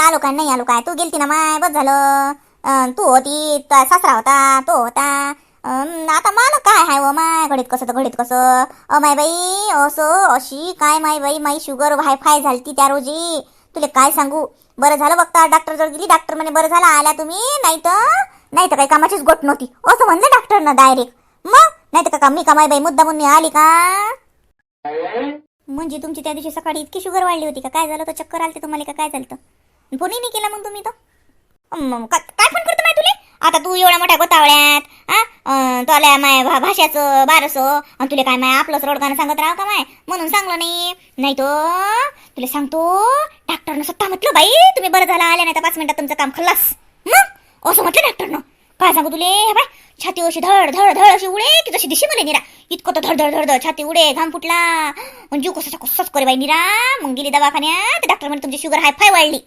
आलो काय नाही आलो काय तू गेलती ना माय बस झालं. अं, तू होती तुझा सासरा होता तो होता. अं, आता मला काय हाय व माय घडीत कसं तर घडीत कसं. अ माय बाई असं अशी काय माय by my sugar high five झालती त्या रोजी. तुला काय सांगू? बरं झालं बघता डॉक्टर जवळ गेली. डॉक्टर म्हणे बरं झालं आल्या तुम्ही. नाही तर नाही तर काही कामाचीच गोट नव्हती. असं म्हणलं डॉक्टरनं डायरेक्ट मग नाही तर का मी कमाई बाई मुद्दा म्हणून आली का? म्हणजे तुमची त्या दिवशी सकाळी इतकी शुगर वाढली होती का? काय झालं तर चक्कर आलते तुम्हाला का? काय झालं फोनही नाही केला मग तुम्ही तर. काय फोन करतो माय तुले? आता तू एवढ्या मोठ्या गोतावळ्यात हा तुला माय भा- भाषाचं बारसं. आणि तुला काय माय आपलंच रोडकानं सांगत राहा का माय? म्हणून सांगलं नाही. नाही तो तुला सांगतो डॉक्टरनं सत्ता म्हटलं बाई तुम्ही बरं झाला आल्या नाही तर पाच मिनिटात तुमचं काम खल्लास. मग? असं म्हटलं डॉक्टरनं काय सांगू तुले? बाय छाती अशी धड धड धड अशी उडे की जशी दिशी मला निरा. इतकं तर धड धड धड धड छाती उडे घाम फुटला. म्हणजे जीव कसा कसंच करे बाई निरा. मग गेली दवाखान्यात डॉक्टर म्हणजे तुमची शुगर हाय फाय वाढली.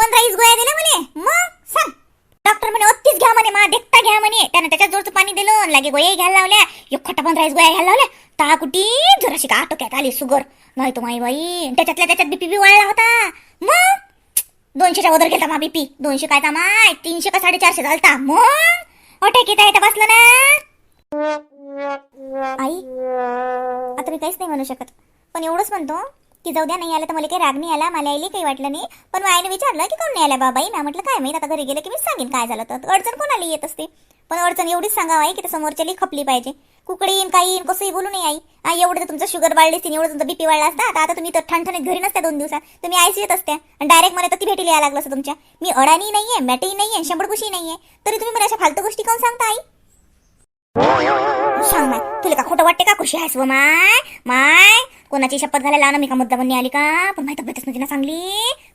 पंधरा गोळ्या दिल्या म्हणे. मग सांग. डॉक्टर म्हणे अत्तीच घ्या म्हणे मा देखता घ्या म्हणे. त्यानं त्याच्या जोरचं पाणी दिलं लागे गोळ्या घ्यायला लावल्या. एक खट्टा पंधरा गोळ्या घ्यायला लावल्या. ता कुठी जराशी का आटोक्यात आली सुगर. नाही तो माई बाई. त्याच्यातल्या त्याच्यात बीपी बी वाढला होता. मग? दोनशेच्या वदर गेला मा बीपी दोनशे काय माय? तीनशे का साडेचारशे झालता. मग? अटॅक येता येता बसला ना. आई आता मी काहीच नाही म्हणू शकत. पण एवढंच म्हणतो की जाऊ द्या नाही आला तर मला काही राग नाही आला मला यायला काही वाटलं नाही. पण आईने विचारलं की कोण नाही आला बाबाई मी म्हटलं काय माहीत आता घरी गेलं की मी सांगेन काय झालं तर. अडचण कोणाला येत असते? पण अडचण एवढीच सांगावं आहे की तर समोरच्याली खपली पाहिजे. कुकडी येईन काही येईन कसंही बोलू नये आई. आई एवढं तर तुमचं शुगर वाढली असते एवढं तुमचं बीपी वाढला असता. आता आता तुम्ही तर ठणठणीत घरी नसत्या दोन दिवसात. तुम्ही आयसी येत असत्या. आणि डायरेक्ट मला तर ती भेटीला यायला लागलं असं तुमच्या. मी अडाणी नाहीये मॅटही नाहीये शंभरकुशी नाहीये. तरी तुम्ही मला अशा फालतू गोष्टी कोण सांगता आई? सांग माय तुला का खोटं वाटते का? खुशी आहेस व माय? माय कोणाची शपथ घालायला लावणं? मी का मुद्दा बनणी आली का? पण माहिती तब्येतच नव्हती ना चांगली?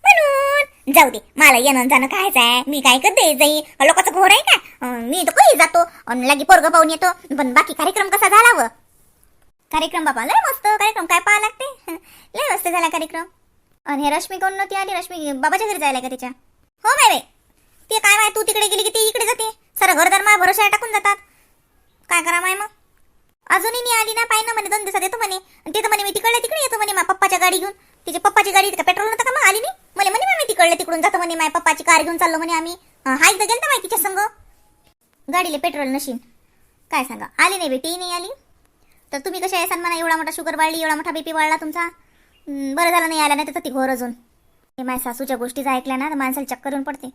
म्हणून. जाऊ दे मला येणं जाणं कायच आहे. मी काय करते जाई? लोकांचं घोर आहे का? मी तर कधी जातो. अन् लगे पोरग पाहून येतो. पण बाकी कार्यक्रम कसा झाला व? कार्यक्रम बाबा लय मस्त कार्यक्रम. काय पाहा लागते? लय मस्त झाला कार्यक्रम. आणि हे रश्मी कोण नव्हती आली? रश्मी बाबाच्या घरी जायला का तिच्या हो बाय बाई. ते काय माय तू तिकडे गेली की ते इकडे जाते? सर घरदार माय भरोसा टाकून जातात. काय करा माय मग? अजूनही नाही आली ना पाय ना म्हणे दोन दिवसात येतो म्हणे. आणि ते तर म्हणे मी तिकडे तिकडे येतो म्हणे माझ्या पप्पाच्या गाडी घेऊन. तिच्या पप्पाची गाडी का पेट्रोल नव्हतं का मग आली नाही? म्हणे म्हणे मी तिकडले तिकडून जातो म्हणे माय पप्पाची कार घेऊन चाललो म्हणे आम्ही. हा एकदा गेलता माय तिच्या संग. गाडीला पेट्रोल नशीन. काय सांगा? आली नाही बेटी नाही आली. तर तुम्ही कशा आहे म्हणा एवढा मोठा शुगर वाढली एवढा मोठा बीपी वाढला तुमचा. बरं झालं नाही आला नाही तर ती घोर अजून. हे माझ्या सासूच्या गोष्टी ऐकल्या ना तर माणसाला चक्कर येऊन पडते.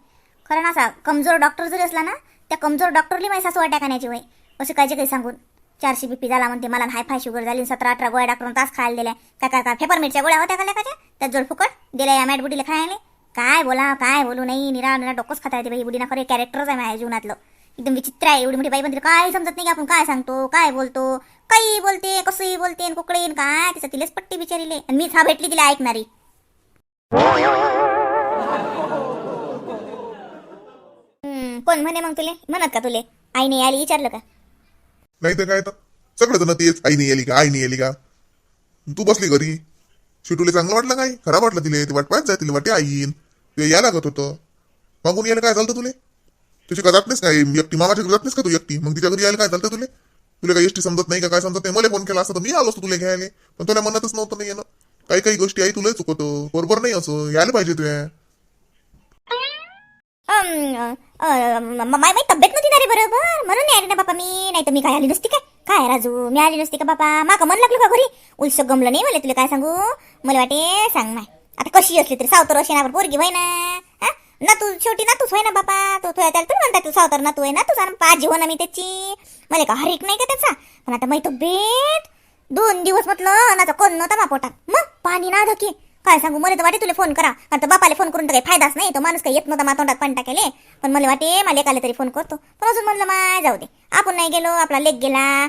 खरं ना असा कमजोर डॉक्टर जरी असला ना त्या कमजोर डॉक्टरली माझी सासू अटॅक आणायची वय असं कायचे काही सांगून? चारशे बीपी झाला म्हणते मला हाय फाय शुगर झाली सतरा अठरा गोळ्या डॉक्टरून तास खायला दिल्या. काय काय काय पेपर मिरच्या गोळ्या होत्या का लेकाच्या? त्यात जोड फुकट दिल्या या मॅट बुडीला खायला. काय बोला काय बोलू नाही निरा निरा डोकंच खाता येते बाई बुडीना खरे कॅरेक्टरच आहे माझ्या जीवनातलं. एकदम विचित्र आहे एवढी मोठी बाई म्हणते काय समजत नाही की आपण काय सांगतो काय बोलतो काही बोलते कसंही बोलते कुकडे काय तिचं तिलेच पट्टी बिचारीले. आणि मीच हा भेटली तिला ऐकणारी. हम्म, कोण म्हणे मग तुले? म्हणत का तुले? आईने आली विचारलं का? नाही तर काय तर? सगळं जण तेच आई नाही आली का आई नाही आली का? तू बसली घरी. शिटूले चांगलं वाटलं काय? खराब वाटलं तिले. ते वाट जाय तिला वाटे आई येईन ते या लागत होतं. मागून यायला काय झालं तुले? तुझी का जात नाहीस काय? एकटी मामाच्या घरी जात नाहीस का तू एकटी? मग तिच्या घरी यायला काय झालं तुले? तुला काही एसटी समजत नाही का? काय समजत नाही? मला फोन केला असता तर मी आलो असतो तुला घ्यायला. पण तुला मनातच नव्हतं नाही येणं. काही काही गोष्टी आई तुला चुकवतो. बरोबर नाही असं. यायला पाहिजे तुया. अम, माय तब्येत नव्हती ना रे बरोबर? म्हणून नाही आली ना बापा मी नाही तर मी काय आली नसती काय? काय राजू मी आली नसती का बापा? माका मन लागलं का घरी? उलसं गमलं नाही मला तुला काय सांगू? मला वाटे सांग माय. आता कशी असली तरी सावतर अशी ना पोरगी होय ना? हा? ना तू शेवटी ना तूच होय ना बापा? तू तुझ्या त्याला तू म्हणता तू सावतर ना तू आहे ना? तू सांग पाजी हो ना मी त्याची. मला का हरिक नाही का त्याचा? पण आता माहिती तब्येत दोन दिवस म्हटलं नाचा कोण नव्हता मा पोटात. मग पाणी ना धके काय सांगू? मला तर वाटे तुला फोन करा. आता बापाला फोन करून तर काही फायदाच नाही. तो माणूस काही येत नव्हता मातोंडात पण टाकेले पण मला वाटे मला एकाला तरी फोन करतो. पण अजून म्हणलं माय जाऊ दे. आपण नाही गेलो आपला लेख गेला.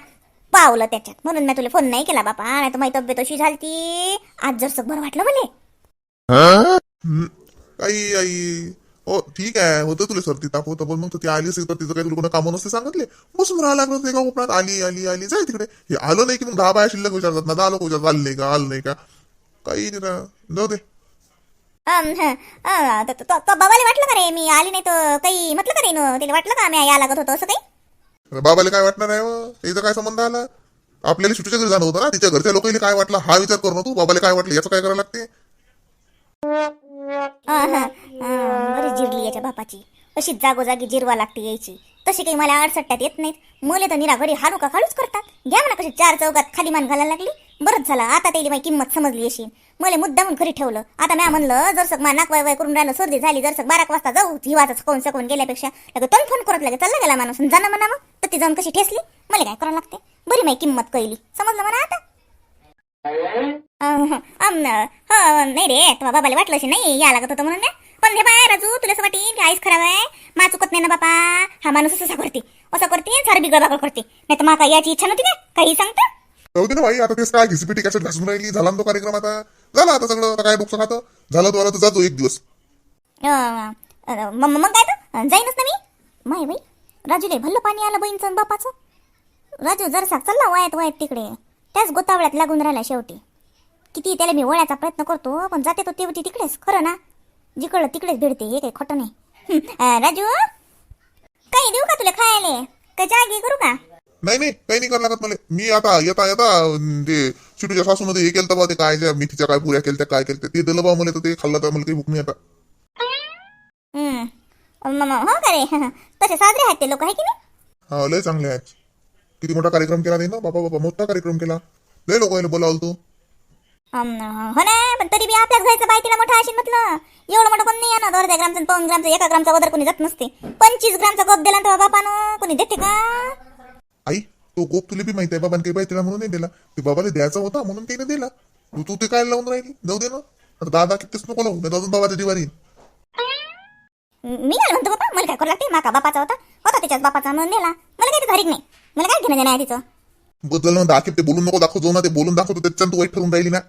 पावलं त्याच्यात. म्हणून मी तुला फोन नाही केला बापा. नाही तर माझी तब्येत अशी झालती. आज जर बरं वाटलं मला. आई आई. हो ठीक आहे. होतं तुला सर्दी ताप होतं. पण मग ती आली असेल तर तिचं काही तुला कोणा कामं नसते सांगितले. बसून राहायला लागलं ते का कोकणात आली आली आली. जाय तिकडे. हे आलं नाही की मग दहा बाया शिल्लक विचारतात ना दहा लोक विचारतात आलं नाही का आलं नाही का? काही नाही ना जाऊ दे हं, बाबाला वाटलं का रे? मी आली नाही तर काही म्हटलं का रे न त्याला वाटलं का मी या लागत होतो असं काही? बाबाला काय वाटणार आहे व? त्याचा काय संबंध आला? आपल्याला सुटीच्या घरी जाणं होतं ना? तिच्या घरच्या लोकांना काय वाटलं? हा विचार करू तू. बाबाला काय वाटलं? याचं काय करायला लागते? बरी जिरली याच्या बापाची. अशी जागोजागी जिरवा लागते यायची. तशी काही मला अडसट्ट्यात येत नाहीत. मुले तर निरा घरी हारू का खालूच करतात. घ्या म्हणा कशी चार चौकात खाली मान घालायला लागली. बरंच झालं. आता त्याची माझी किंमत समजली अशी. मला म्हणून घरी ठेवलं. आता म्या म्हणलं जर सग मा नाक वाय वाय करून राहिलं सर्दी झाली जर सग बारा वाजता जाऊ जीवाचा सकवून सकवून गेल्यापेक्षा लगे तोंड फोन करत लागे चालला गेला माणूस. जाणं म्हणा मग तर ती जाऊन कशी ठेसली? मला काय करावं लागते? बरी माझी किंमत कळली. समजलं म्हणा आता? हो नाही रे तुला बाबाला वाटलं अशी नाही या लागत होतं म्हणून पण हे बाय राजू तुला असं वाटेल की आईच खराब आहे? मा चुकत नाही ना बापा? हा माणूस असं करते. असं करते सार बिगड बागड करते. नाही तर माका याची इच्छा नव्हती ना काही सांगता? जाऊ दे ना भाई आता तेच काय घिसीपिटी कॅसेट घासून राहिली झाला ना तो कार्यक्रम आता. झाला आता सगळं आता काय डोकं खातं झालं तो आला तर जातो एक दिवस. अं, अं, मग मग काय तर? जाईनच ना मी. माय बाई राजूले भल्लं पाणी आलं बहीणचं आणि बापाचं. राजू जरसा चालला वायात वायात तिकडे. त्याच गोतावळ्यात लागून राहिला शेवटी. किती त्याला मी वळायचा प्रयत्न करतो पण जाते तो तेवटी तिकडेच खरं ना? जिकडं तिकडेच भिडते हे काही खोटं नाही. हं, अं, राजू काही देऊ का तुला खायला? का जागी करू का? नाही नाही काही नाही करावं लागत मला मी आता येता येता ते शिटूच्या सासूमध्ये हे केलं बा ते काय त्या मिठीच्या काय पुऱ्या केल्या काय केलं ते दिलं बा मला तर ते खाल्लं तर मला काही भूक नाही आता हं. हो का रे? तसे साजरे आहेत ते लोक आहे की नाही? हा लय चांगले आहेत. किती मोठा कार्यक्रम केला नाही ना बाबा बाबा मोठा कार्यक्रम केला. लय लोक बोलावलं तू. हो ना पण तरी बी आपल्याच घरचं बाय तिला मोठं असेल म्हटलं. एवढं मोठं कोण नाही आणत अर्ध्या ग्रामचं पाऊन ग्रामचं एका ग्रामचा वदर कोणी जात नसते. पंचवीस ग्रामचा कप दिला तर बापानं कोणी देते का? आई तो गोप तुला बी माहिती आहे बाबाने काही पाहिजे म्हणून नाही दिला. ते बाबाला द्यायचा होता म्हणून त्याने दिला. तू तू ते काय लावून राहिली? जाऊ दे ना. आता दादा कितीच नको लावू नाही तर अजून बाबाच्या दिवारी मी काय म्हणतो बाबा मला काय करू लागते? माका बापाचा होता. होता त्याच्याच बापाचा म्हणून दिला. मला काही धरीक नाही. मला काय घेणं देणं आहे तिचं? बदल ना दाखव ते बोलून नको दाखव जाऊ ना ते बोलून दाखवतो त्याच्यानं तू वाईट ठरून राहिली ना.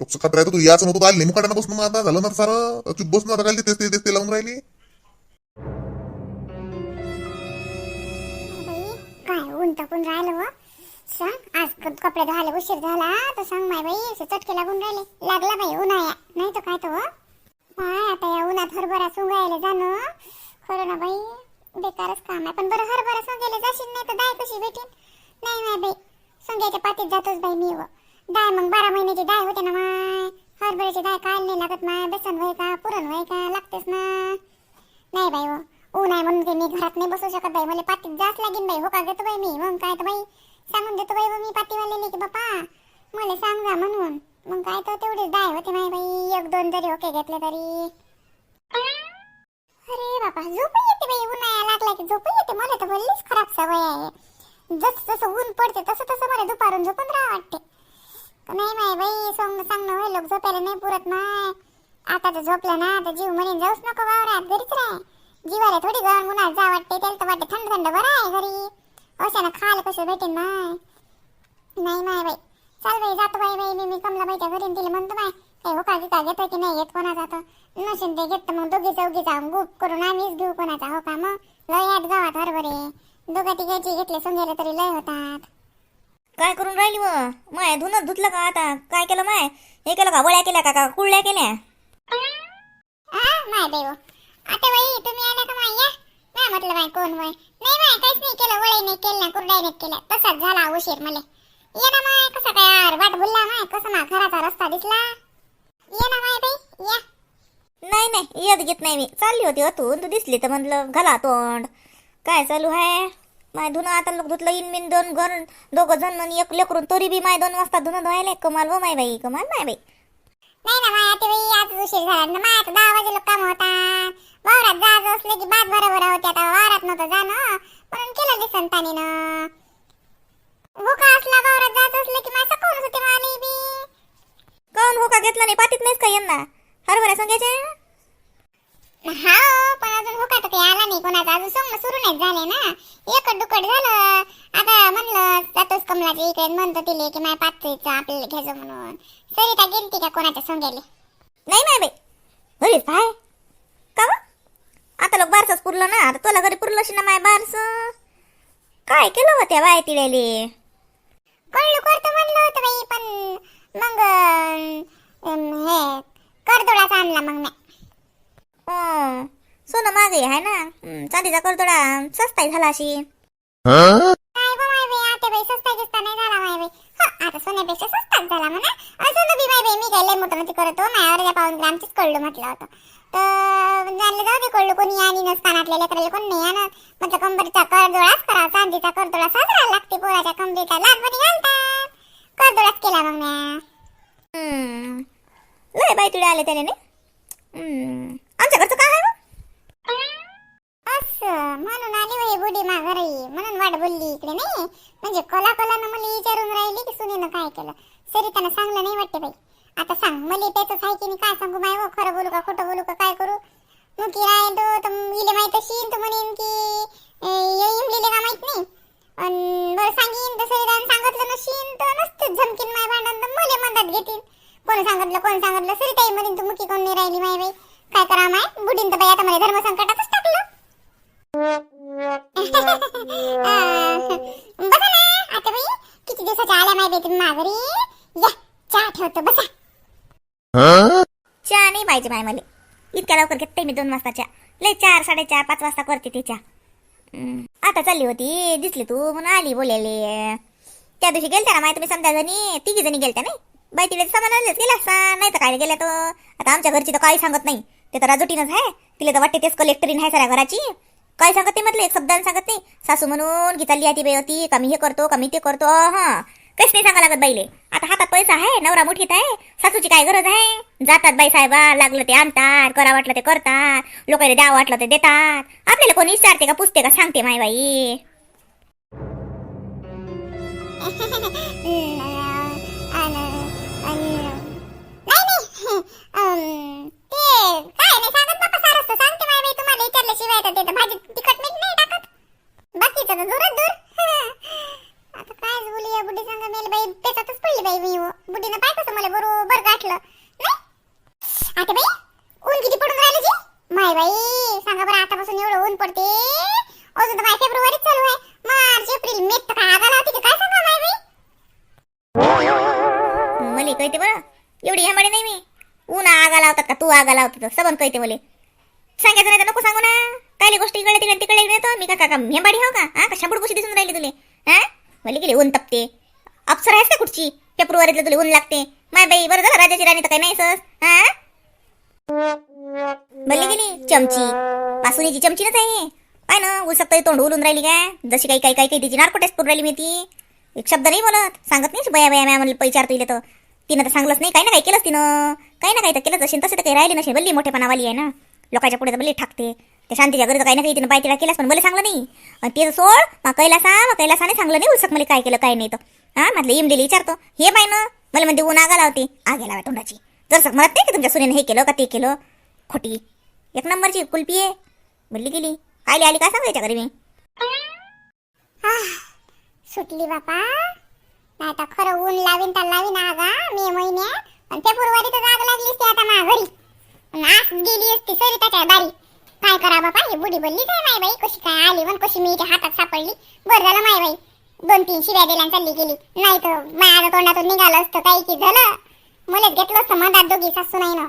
डोकं खात राहतो तू याच नव्हतं आली काढणं बसून आता झालं ना सारं. चुप बसून आता काय तेच ते लावून राहिली. ऊन टाकून राहिलं व. सांग आज कपडे धुवायला उशीर झाला तर सांग माय बाई असे चटके लागून राहिले. लागला बाई उन्हाळ्या. नाही तर काय तो माय आता या उन्हात हरभरा सुंगायला जाणं. खरं ना बाई बेकारच काम आहे. पण बरं हरभरा सुंगायला जाशील नाही तर दाय कशी भेटेन? नाही माय बाई सोंग्याच्या पातीत जातोच बाई मी व. दाय मग बारा महिन्याची दाय होते ना माय. हरभऱ्याची दाय काय नाही लागत माय. बेसन व्हाय का पुरण व्हाय का लागतेच ना. नाही बाई हो ऊन आहे म्हणून काही मी घरात नाही बसू शकत बाई. मला पाटीत जास लागेल बाई. हो का घेतो बाई मी? मग काय तर बाई? सांगून देतो बाई मी पाटीवालेले की बापा. मला सांग जा म्हणून. मग काय तर तेवढेच दाय होते माय बाई. एक दोन जरी ओके घेतले तरी. अरे बापा झोप येते बाई. उन्हाळ्या लागला की झोप येते. मला तर बोललीच खराब सवय आहे. जसं जसं ऊन पडते तसं तसं मला दुपारून झोपून राहा वाटते. नाही माय बाई सांग सांगणं होय लोक झोपायला नाही पुरत माय. आता तर झोपलं ना तर जीव म्हणे जाऊच नको वावरात. घरीच राह. जीवाला थोडी गरम उन्हात जा वाटते त्याला तर वाटते थंड थंड बरं आहे घरी. अशानं खायला कसं भेटेल माय नाही माय बाई. चाल बाई जातो बाई बाई मी मी कमलाबाईच्या घरी तिला म्हणतो माय काही होका गिका घेतो की नाही घेत कोणाचा तर नसेल ते घेत मग दोघी चौघी जाऊन गुप करून आम्हीच घेऊ कोणाचा हो का मग? लय आठ गावात हरभरे. दोघा तिघाची घेतले सोंगेले तरी लय होतात. काय करून राहिली व माय धुणं धुतलं का आता? काय केलं माय? हे केलं का? वळ्या केल्या का? कुळल्या केल्या? आ माय हो. आता बाई तुम्ही आला का माया नाही म्हटलं बाई कोण वय नाही बाय काहीच नाही केलं वळी नाही केलं कुरडाई नाही केलं तसाच झाला उशीर मला. ये ना माय कसं काय यार वाट भुलला माय कसं मा घराचा रस्ता दिसला? ये ना माय बाई या. नाही नाही येत घेत नाही मी. चालली होती हो अतून तू. दिसली तर म्हणलं घाला तोंड. काय चालू आहे माय धुणं आता लोक धुतलं इन बिन दोन घर दोघं जण आणि एक लेकरून तरी बी माय दोन वाजता धुणं धुवायला कमाल व माय बाई कमाल माय बाई. नाही ना माया आता आज उशीर झाला. ना माया तर दहा वाजे लोक काम होता वावरात जायचं असलं की बाद बरोबर होते. आता वावरात नव्हतं जाणं. म्हणून केलं ते संतानीनं. भुका असला वावरात जायचं असलं की माझं कोण होते माली बी? कोण हो घेतला नाही? पाठीत नाहीस का यांना? हरभरा सांगायचे हा पण अजून हुकाट काही आला नाही कोणाचा. अजून सोंग सुरू नाही झाले ना. एकट दुकट झालं. आता म्हणलं जातोच कमलाच्या इकडे. म्हणतो तिले की माझ्या पाचचं आपल्याला घ्यायचं म्हणून. सरिता गेलती का कोणाच्या सोंग्याले? नाही माय बाई. घरीच पाय का व? आता लोक बारसच पुरलं ना. आता तुला घरी पुरलं ना माय बारस? काय केलं होत्या बाय तिळेले कळलं करतो म्हणलं होतं बाई पण मग अं, हे करदोडाचा आणला मग मी. हो आहे ना? हं, चांदीचा करतोडा सस्ताही झाला अशी. काय गो माय बाई आता बाई सस्ता गिस्ता नाही झाला माय बाई हा आता सोन्यापेक्षा स्वस्तात झाला म्हणा. अजून कळलं बी माय बाई मी काय लय मोठं नव्हती करत. हो माझ्या अर्ध्या पाऊन ग्रामचीच कळलं म्हटलं होतं. तर जाणलं जाऊ दे कळलं कोणी आणि नस कानातल्या लेकराला कोण नाही आणत. म्हटलं कंबरीचा करदोळाच करा. चांदीचा करदोळा साजरा लागते पोराच्या कंबरीचा. लहानपणी घालतात. करदोळाच केला मग म्या. लय बाई तुडे आले त्याने नाही? हम्म. आमच्या घरचं काय आहे मग? असं म्हणून आली बाई बुडी मा घरी म्हणून वाट बोलली इकडे नाही. म्हणजे कला कलानं मला विचारून राहिली की सुनीनं काय केलं. सरितानं सांगलं नाही वाटते बाई. आता सांग मला त्याचं आहे की नाही? काय सांगू माय हो? खरं बोलू का खोटं बोलू का काय करू? मग की राय तो इले माहीत अशीन तर म्हणेन की येईन लिहिले का माहीत नाही? अन बरं सांगीन तर सरितानं सांगितलं नशीन तर नसतं झमकीन माय भांडण तर मले मदत घेतील. कोण सांगितलं कोण सांगितलं? सरिताई म्हणेन तू मुकी कोण नाही राहिली माय बाई. काय करा माय? बुडीन तर बाई आता मला धर्मसंकटातच टाकलं. बघा ना आता बाई किती दिवसाच्या आल्या माहिती तुम्ही माघारी या चहा ठेवतो बसा चहा नाही पाहिजे माय मला इतक्या लवकर घेते मी दोन वाजताच्या लय चार साडेचार पाच वाजता करते ते चहा हम्म. आता चालली होती दिसली तू म्हणून आली बोलायले त्या दिवशी गेलत्या ना माय तुम्ही समजा जणी तिघी जणी गेलत्या नाही बाई तिला सामान आणलेच गेला असता नाही तर काय गेल्या तो आता आमच्या घरची तर काही सांगत नाही ते तर राजोटीनच आहे तिला तर वाटते तेच कलेक्टरीन आहे साऱ्या घराची काय सांगत ते म्हटलं एक शब्दाने सांगत. नाही सासू म्हणून की चालली आहे ती बाई होती का हे करतो का मी ते करतो. हा. काहीच नाही सांगा लागत बाईले. आता हातात पैसा आहे नवरा मोठीत आहे. सासूची काय गरज आहे? जातात बाई साहेबा लागलं ते आणतात करा वाटलं ते करतात. लोकांना द्या वाटलं ते देतात. आपल्याला कोणी विचारते का पुसते का सांगते माय बाई. काय नाही सांगत सांगते माय विचारल्याशिवाय तर ते. तर भाजी तिखट मीठ नाही टाकत. बाकीचं तर दूरच दूर. आता काय बोलू या बुड्डी संग मेल बाई. पेटातच पडली बाई मी हो. पाय कसं मला बरोबर गाठलं. नाही? आता बाई ऊन किती पडून राहिलं जी? माय बाई सांगा बरं आतापासून एवढं ऊन पडते. अजून तर माय फेब्रुवारीच चालू आहे. मार्च एप्रिल मे तर काय आगाला होती काय सांगा माय बाई? मला कळते बरं. एवढी ह्यामध्ये नाही मी. ऊन आगा लावतात का? तू आगा लावतात सबन कळते मला. सांगायचं नाही तर नको सांगू ना. काही गोष्टी इकडे तिकडे तिकडे येतो. मी का काका हेंबाडी हो का? हा का शंभर गोष्टी दिसून राहिली तुले? हा? मला गेले ऊन तपते. अप्सर आहेस का कुठची फेब्रुवारीतलं तुला ऊन लागते. माय बाई बरं झालं राजाची राणी तर काही नाही सस हा? बल्ली गेली चमची. पासुनीची चमचीनच आहे पाय ना उलसक तोंड उलून राहिली काय? जशी काही काही काही काही तिची नार्कोटेस्ट करून राहिली मी ती. एक शब्द नाही बोलत. सांगत नाही बया बया मॅम पैचार विचारतो तर. तिनं तर सांगलंच नाही काही ना काही केलंच तिनं. काही ना काही तर केलंच असेल तसं तर काही राहिली नसेल. बल्ली मोठेपणावाली आहे ना. लोकांच्या पुढे तर ठाकते. त्या शांतीच्या घरी काही ना काही तिनं बाय तिला केलास पण मला सांगलं नाही. आणि तिचं सोड मग कैलासा मग कैलासाने सांगलं नाही उलसक मला काय केलं काय नाही तर. हा म्हटलं इमलेली विचारतो. हे बाय ना मला म्हणते ऊन आगा लावते आग लावा तोंडाची. जर सग म्हणत नाही की तुमच्या सुनेनं हे केलं का ते केलं? खोटी. एक नंबरची कुलपी आहे. बोलली गेली. आली आली काय सांगायच्या घरी मी? सुटली बापा. नाही तर खरं ऊन लावीन तर लावीन आगा मे महिन्यात. आणि फेब्रुवारी तर आग लागली असती आता माघरी. घरी गेली असते सरिताच्या दारी. काय करा बापा हे बुडी बोलली काय माय बाई? कशी काय आली पण कशी मी हातात सापडली? बरं झालं माय बाई. दोन तीन शिव्या दिल्या चालली गेली. नाही तर माझ्या तोंडातून निघालं असतं काही की झालं. मुलं घेतलं असतं मधात दोघी सासू नाही ना